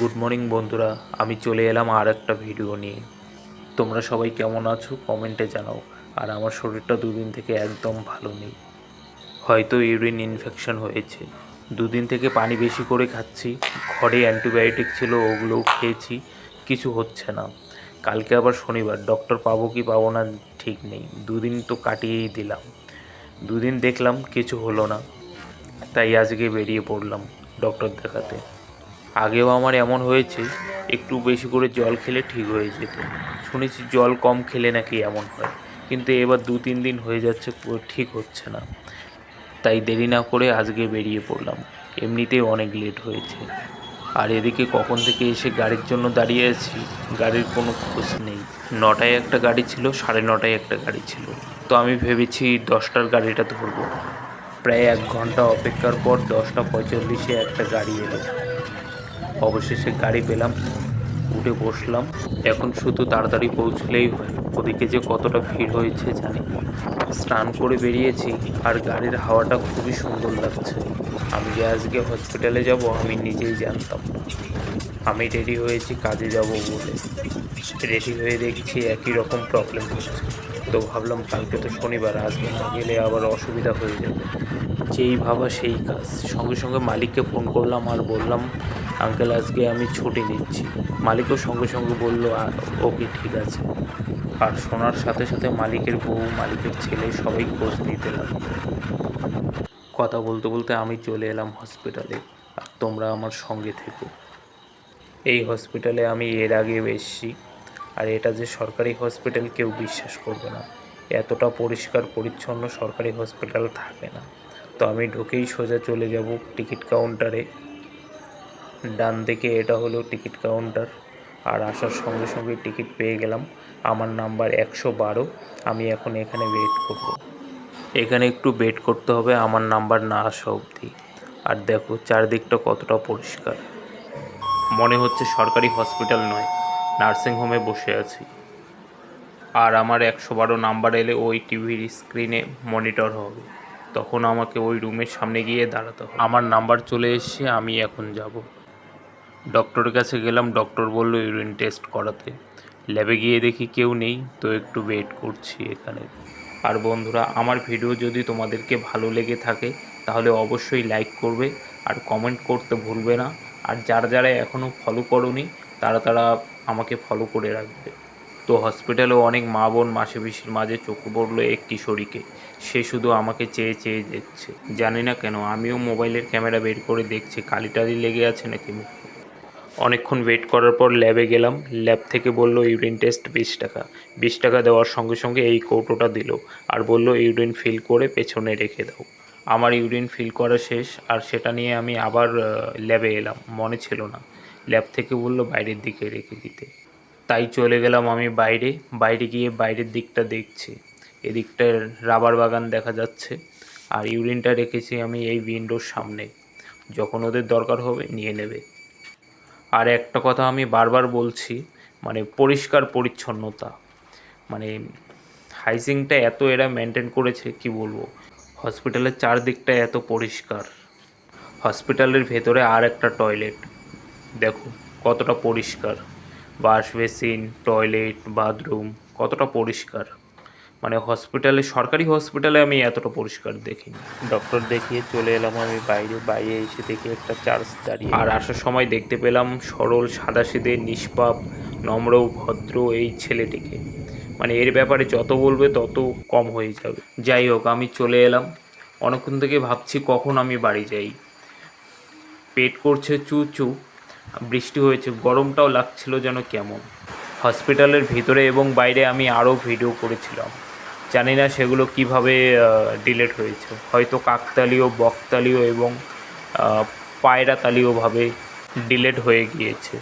Good morning বন্ধুরা। আমি চলে এলাম আর একটা ভিডিও নিয়ে। তোমরা সবাই কেমন আছো? কমেন্টে জানাও। আর আমার শরীরটা দুদিন থেকে একদম ভালো নেই। হয়তো ইউরিন ইনফেকশন হয়েছে। দুদিন থেকে পানি বেশি করে খাচ্ছি। ঘরে অ্যান্টিবায়োটিক ছিল, ওগুলোও খেয়েছি। কিছু হচ্ছে না। কালকে আবার শনিবার। ডক্টর পাবো কি পাবো না ঠিক নেই। দুদিন তো কাটিয়েই দিলাম। দুদিন দেখলাম, কিছু হলো না। তাই আজকে বেরিয়ে পড়লাম ডক্টর দেখাতে। আগেও আমার এমন হয়েছে, একটু বেশি করে জল খেলে ঠিক হয়ে যেত। শুনেছি জল কম খেলে নাকি এমন হয়, কিন্তু এবার দু তিন দিন হয়ে যাচ্ছে ঠিক হচ্ছে না। তাই দেরি না করে আজকে বেরিয়ে পড়লাম। এমনিতেই অনেক লেট হয়েছে। আর এদিকে কখন থেকে এসে গাড়ির জন্য দাঁড়িয়ে আছি, গাড়ির কোনো খোঁজ নেই। নটায় একটা গাড়ি ছিল, সাড়ে নটায় একটা গাড়ি ছিল। তো আমি ভেবেছি দশটার গাড়িটা ধরবো। প্রায় এক ঘণ্টা অপেক্ষার পর দশটা পঁয়তাল্লিশে একটা গাড়ি এলো। অবশেষে গাড়ি পেলাম, উঠে বসলাম। এখন শুধু তাড়াতাড়ি পৌঁছলেই ওদিকে যে কতটা ভিড় হয়েছে জানি স্নান করে বেরিয়েছি আর গাড়ির হাওয়াটা খুবই সুন্দর লাগছে। আমি যে আজকে হসপিটালে যাব, আমি নিজেই জানতাম আমি রেডি হয়েছি কাজে যাব বলে। রেডি হয়ে দেখছি একই রকম প্রবলেম হচ্ছে। তো ভাবলাম কালকে তো শনিবার আসবে না গেলে আবার অসুবিধা হয়ে যাবে। যেই ভাবা সেই কাজ। সঙ্গে সঙ্গে মালিককে ফোন করলাম আর বললাম, আঙ্কেল, আজকে আমি ছুটি নিচ্ছি। মালিকও সঙ্গে সঙ্গে বলল ওকে ঠিক আছে। আর শোনার সাথে সাথে মালিকের বউ, মালিকের ছেলে সবাই খোঁজ নিতে লাগল। কথা বলতে বলতে আমি চলে এলাম হসপিটালে আর তোমরা আমার সঙ্গে থেকো। এই হসপিটালে আমি এর আগে এসেছি। আর এটা যে সরকারি হসপিটাল কেউ বিশ্বাস করবে না। এতটা পরিষ্কার পরিচ্ছন্ন সরকারি হসপিটাল থাকে না। তো আমি ঢুকেই সোজা চলে যাব টিকিট কাউন্টারে। ডান দিকে এটা হলো টিকিট কাউন্টার, আর আসার সঙ্গে সঙ্গে টিকিট পেয়ে গেলাম। আমার নাম্বার একশো বারো, আমি এখন এখানে ওয়েট করব। এখানে একটু ওয়েট করতে হবে, আমার নাম্বার না আসা অবধি। আর দেখো, চারদিকটা কতটা পরিষ্কার। মনে হচ্ছে সরকারি হসপিটাল নয় নার্সিংহোমে বসে আছি। আর আমার একশো বারো নাম্বার এলে ওই টিভির স্ক্রিনে মনিটর হবে। তখন আমাকে ওই রুমের সামনে গিয়ে দাঁড়াতে হবে। আমার নাম্বার চলে এসছে আমি এখন যাব। ডক্টরের কাছে গেলাম ডক্টর বলল ইউরিন টেস্ট করাতে। ল্যাবে গিয়ে দেখি কেউ নেই তো একটু ওয়েট করছি এখানে। আর বন্ধুরা আমার ভিডিও যদি তোমাদেরকে ভালো লেগে থাকে তাহলে অবশ্যই লাইক করবে আর কমেন্ট করতে ভুলবে না। আর যারা যারা এখনও ফলো করনি তারা তারা আমাকে ফলো করে রাখবে। তো হসপিটালে অনেক মা বোন মাসে পিসির মাঝে চোখে পড়ল এক কিশোরীকে। সে শুধু আমাকে চেয়ে চেয়ে দেখছে। জানি না কেন, আমিও মোবাইলের ক্যামেরা বের করে দেখছি কালি টালি লেগে আছে নাকি মুখে? অনেকক্ষণ ওয়েট করার পর ল্যাবে গেলাম। ল্যাব থেকে বলল ইউরিন টেস্ট বিশ টাকা। বিশ টাকা দেওয়ার সঙ্গে সঙ্গে এই কৌটোটা দিল আর বলল ইউরিন ফিল করে পেছনে রেখে দাও। আমার ইউরিন ফিল করা শেষ আর সেটা নিয়ে আমি আবার ল্যাবে এলাম। মনে ছিল না। ল্যাব থেকে বলল, বাইরের দিকে রেখে দিতে। তাই চলে গেলাম আমি বাইরে। বাইরে গিয়ে বাইরের দিকটা দেখছি। এদিকটা রাবার বাগান দেখা যাচ্ছে। আর ইউরিনটা রেখেছি আমি এই উইন্ডোর সামনে। যখন ওদের দরকার হবে নিয়ে নেবে। আর একটা কথা আমি বারবার বলছি মানে পরিষ্কার পরিচ্ছন্নতা। মানে হাইজিনটা এত এরা মেনটেন করেছে, কি বলব? হসপিটালের চারদিকটা এত পরিষ্কার। হসপিটালের ভেতরে আর একটা টয়লেট দেখো, কতটা পরিষ্কার। ওয়াশ বেসিন টয়লেট বাথরুম কতটা পরিষ্কার। মানে হসপিটালে সরকারি হসপিটালে আমি এতটা পরিষ্কার দেখিনি। ডক্টর দেখিয়ে চলে এলাম আমি বাইরে বাইরে এসে দেখি একটা চার্জ দাঁড়িয়ে আর আসার সময় দেখতে পেলাম সরল সাদা সাদাসিদে নিষ্পাপ নম্র ভদ্র এই ছেলেটিকে। মানে এর ব্যাপারে যত বলবে তত কম হয়ে যাবে। যাই হোক আমি চলে এলাম। অনেকক্ষণ থেকে ভাবছি কখন আমি বাড়ি যাই। পেট করছে চু চু বৃষ্টি হয়েছে গরমটাও লাগছিল যেন কেমন। হসপিটালের ভিতরে এবং বাইরে আমি আরও ভিডিও করেছিলাম। জানি না সেগুলো কীভাবে ডিলেট হয়েছে। হয়তো কাকতালীয়, বকতালীয় এবং পায়রাতালীয়ভাবে ডিলেট হয়ে গিয়েছে।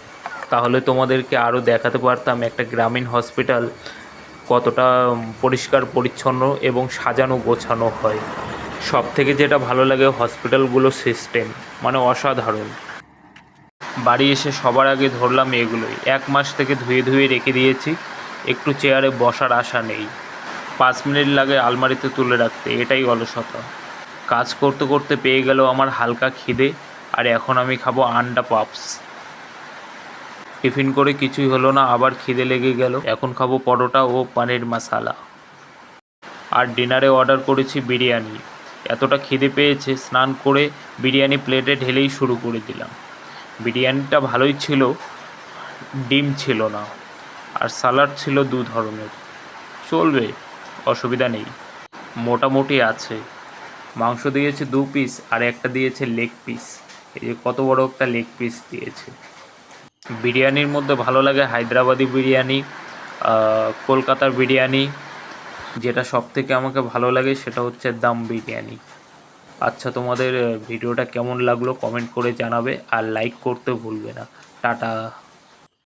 তাহলে তোমাদেরকে আরও দেখাতে পারতাম একটা গ্রামীণ হসপিটাল কতটা পরিষ্কার, পরিচ্ছন্ন এবং সাজানো, গোছানো হয়। সব থেকে যেটা ভালো লাগে হসপিটালগুলো সিস্টেম মানে অসাধারণ। বাড়ি এসে সবার আগে ধরলাম এগুলোই। এক মাস থেকে ধুয়ে ধুয়ে রেখে দিয়েছি। একটু চেয়ারে বসার আশা নেই। পাঁচ মিনিট লাগে আলমারিতে তুলে রাখতে, এটাই অলসতা কাজ করতে করতে পেয়ে গেল আমার হালকা খিদে, আর এখন আমি খাব আন্ডা পাপস। টিফিন করে কিছুই হলো না, আবার খিদে লেগে গেল। এখন খাব পরোটা ও পানির মশালা। আর ডিনারে অর্ডার করেছি বিরিয়ানি। এতটা খিদে পেয়েছে, স্নান করে বিরিয়ানি প্লেটে ঢেলেই শুরু করে দিলাম। বিরিয়ানিটা ভালোই ছিল, ডিম ছিল না, আর সালাড ছিল দু ধরনের। চলবে। অসুবিধা নেই। মোটামুটি আছে। মাংস দিয়েছে দু পিস আর একটা দিয়েছে লেগ পিস এই যে কত বড় একটা লেগ পিস দিয়েছে। বিরিয়ানির মধ্যে ভালো লাগে হায়দ্রাবাদি বিরিয়ানি কলকাতার বিরিয়ানি। যেটা সব থেকে আমাকে ভালো লাগে সেটা হচ্ছে দাম বিরিয়ানি। আচ্ছা তোমাদের ভিডিওটা কেমন লাগল কমেন্ট করে জানাবে আর লাইক করতে ভুলবে না। টাটা।